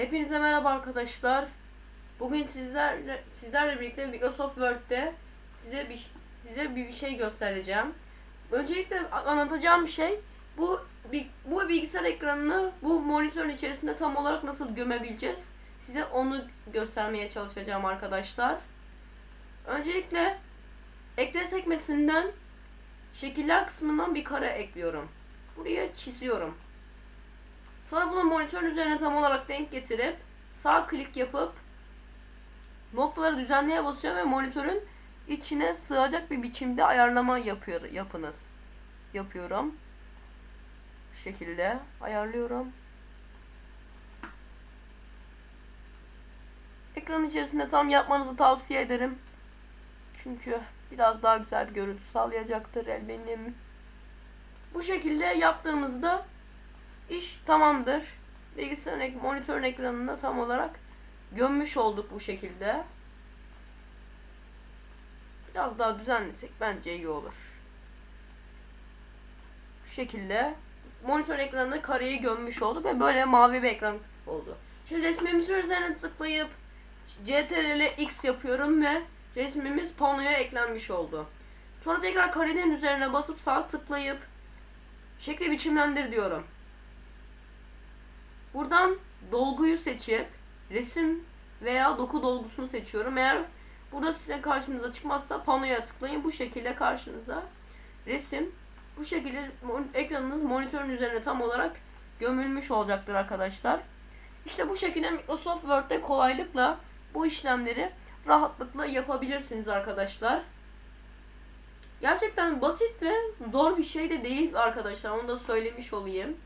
Hepinize merhaba arkadaşlar. Bugün sizlerle sizlerle birlikte Microsoft Word'de size bir size bir şey göstereceğim. Öncelikle anlatacağım şey bu bu bilgisayar ekranını bu monitörün içerisinde tam olarak nasıl gömebileceğiz? Size onu göstermeye çalışacağım arkadaşlar. Öncelikle ekle sekmesinden şekiller kısmından bir kare ekliyorum. Buraya çiziyorum. Sonra bunu monitörün üzerine tam olarak denk getirip sağ klik yapıp noktaları düzenleye basıyorum ve monitörün içine sığacak bir biçimde ayarlama yapıyor yapınız. Yapıyorum. Bu şekilde ayarlıyorum. Ekran içerisinde tam yapmanızı tavsiye ederim. Çünkü biraz daha güzel bir görüntü sağlayacaktır eminim. Bu şekilde yaptığımızda İş tamamdır. Bilgisayarın ek- monitörün ekranında tam olarak gömmüş olduk bu şekilde. Biraz daha düzenlesek bence iyi olur. Bu şekilde monitör ekranında kareyi gömmüş olduk ve böyle mavi bir ekran oldu. Şimdi resmimizin üzerine tıklayıp CTRL X yapıyorum ve resmimiz panoya eklenmiş oldu. Sonra tekrar karenin üzerine basıp sağ tıklayıp şekli biçimlendir diyorum. Buradan dolguyu seçip resim veya doku dolgusunu seçiyorum. Eğer burada size karşınıza çıkmazsa panoya tıklayın. Bu şekilde karşınıza resim bu şekilde ekranınız monitörün üzerine tam olarak gömülmüş olacaktır arkadaşlar. İşte bu şekilde Microsoft Word'de kolaylıkla bu işlemleri rahatlıkla yapabilirsiniz arkadaşlar. Gerçekten basit ve zor bir şey de değil arkadaşlar. Onu da söylemiş olayım.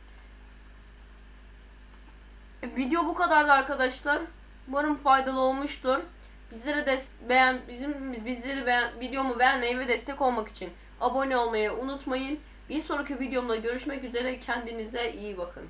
Video bu kadardı arkadaşlar. Umarım faydalı olmuştur. Bizlere de beğen bizim bizleri beğen, videomu beğenmeyi ve destek olmak için abone olmayı unutmayın. Bir sonraki videomda görüşmek üzere. Kendinize iyi bakın.